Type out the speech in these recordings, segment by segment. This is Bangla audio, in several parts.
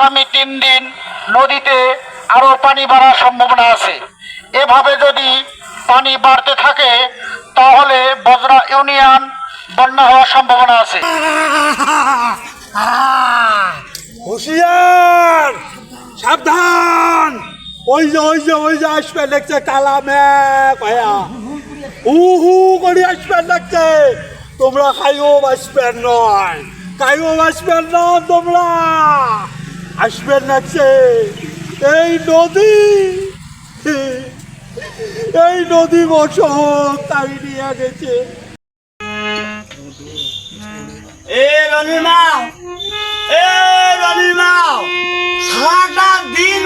আগামী তিন দিন নদীতে আরও পানি বাড়ার সম্ভাবনা আছে। এভাবে যদি পানি বাড়তে থাকে, তাহলে বজরা ইউনিয়ন বন্যা হওয়ার সম্ভাবনা আছে। হুশিয়ার! সাবধান! ওই যে ওই যে ওই যে আসবে দেখছে, কালা ভাইয়া। হু হু করে আসবে দেখছে। তোমরা খাইও বাঁচবেন নয়। খাইও বাঁচবেন না তোমরা। আসবেন দেখছে এই নদী। এই নদী বসত তাই নিয়ে গেছে। এ রনিমা এ রনিমা, সারাটা দিন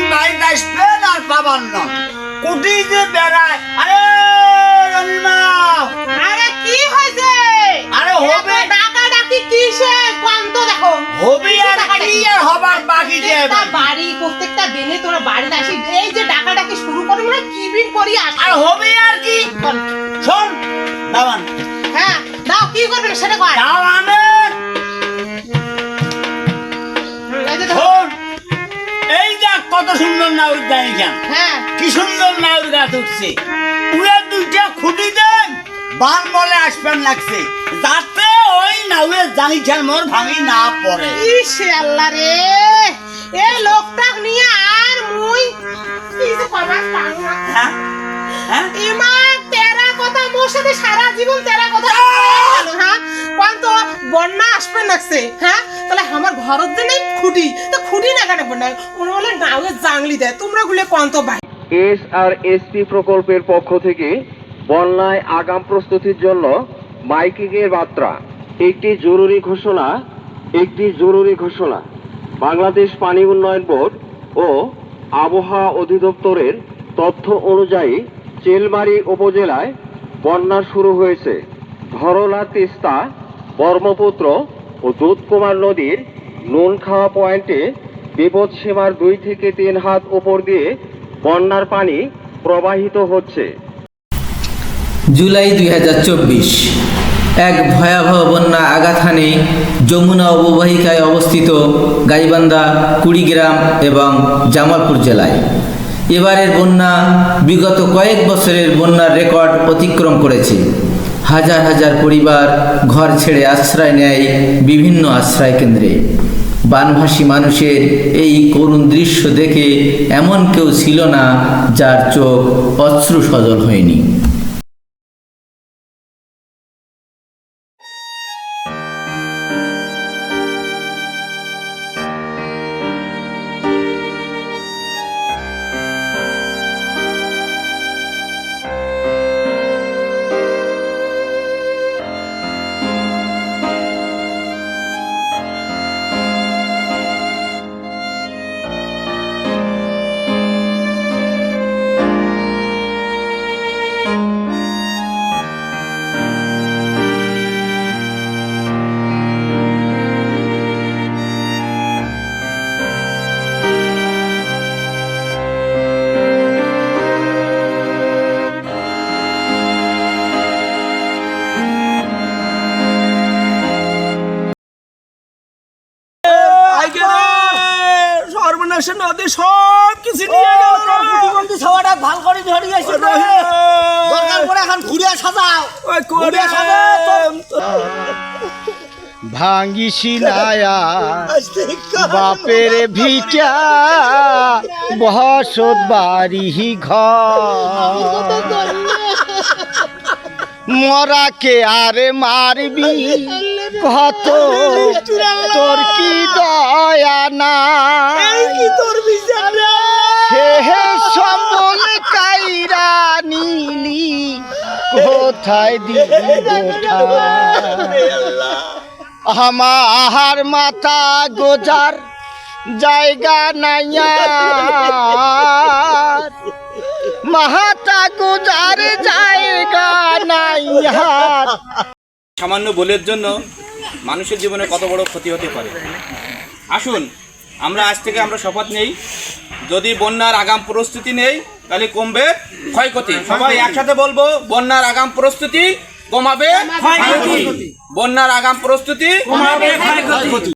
প্রত্যেকটা বাড়ি প্রত্যেকটা দিনে তোরা বাড়িতে আসি এই যে শুরু করে মানে কি বিন করি আসি আর হবে আর কি? শোন দাওয়ান হ্যাঁ দাও কি করবে সেটা কর। দাওয়ানের এই যে শোন এই দেখ কত সুন্দর নাউর দাঁড়িয়ে হ্যাঁ। কি সুন্দর নাউর গাছ উঠছে। উড়ে দুইটা খুঁটি দেন বান বলে আসবেন লাগছে। যাতে জানিছাল মোর ভাঙি না পড়ে। ইসে আল্লাহ রে। এই লোকটা নিয়ে আর মুই যে। হ্যাঁ? হ্যাঁ? ইমা তেরা কথা মোর সাথে সারা জীবন তেরা কথা হ্যাঁ? কোন তো বন্যা আসবে লাগছে হ্যাঁ? তাহলে আমার ঘরের দিনে খুঁটি তো খুঁটি না কেন বন্যা? মনে বলে নাওয়ে জাংলি দেয় তোমরা গুলে কোন তো ভাই এস আর এসপি প্রকল্পের পক্ষ থেকে বন্যায় আগাম প্রস্তুতির জন্য মাইকিংয়ের বার্তা। একটি জরুরি ঘোষণা, একটি জরুরি ঘোষণা। বাংলাদেশ পানি উন্নয়ন বোর্ড ও আবহাওয়া অধিদপ্তরের তথ্য অনুযায়ী চেলমারি উপজেলায় বন্যা শুরু হয়েছে। ধরলা, তিস্তা, ব্রহ্মপুত্র ও দুধকুমার নদীর নুনখাওয়া পয়েন্টে বিপদ সীমার দুই থেকে তিন হাত উপর দিয়ে বন্যার পানি প্রবাহিত হচ্ছে। জুলাই দুই হাজার চব্বিশ। এক ভয়াবহ বন্যা হানে যমুনা অববাহিকায় অবস্থিত গাইবান্ধা, কুড়িগ্রাম এবং জামালপুর জেলায়। এবারের বন্যা বিগত কয়েক বছরের বন্যার রেকর্ড অতিক্রম করেছে। হাজার হাজার পরিবার ঘর ছেড়ে আশ্রয় নেয় বিভিন্ন আশ্রয় কেন্দ্রে। বানভাসী মানুষের এই করুণ দৃশ্য দেখে এমন কেউ ছিল না যার চোখ অশ্রু সজল হয়নি। সর্বনাশ নদী সব কিছু নিয়ে গেল প্রতিবন্ধী ছাওয়াটা ভালো করে ধরে গেছে দরকার পড়ে এখন ঘুরে সাজাও। ঘুরে সাজাও বাপের ভিটা বসত বাড়ি ঘর। মরাকে আরে মারবি। কত তোর কি দয়া না? হে সম্বল কাইরা নীলি কোথায় দিবি গোঠা আমার মাথা গোজার জায়গা নাইয়া মাহাতা গোজার জায়গা নাইয়া সামান্য ভুলের জন্য মানুষের জীবনে কত বড় ক্ষতি হতে পারে। আসুন, আমরা আজ থেকে আমরা শপথ নেই। যদি বন্যার আগাম প্রস্তুতি নেই, তাহলে কমবে ক্ষয়ক্ষতি। সবাই একসাথে বলব, বন্যার আগাম প্রস্তুতি কমাবে বন্যার আগাম প্রস্তুতি কমাবে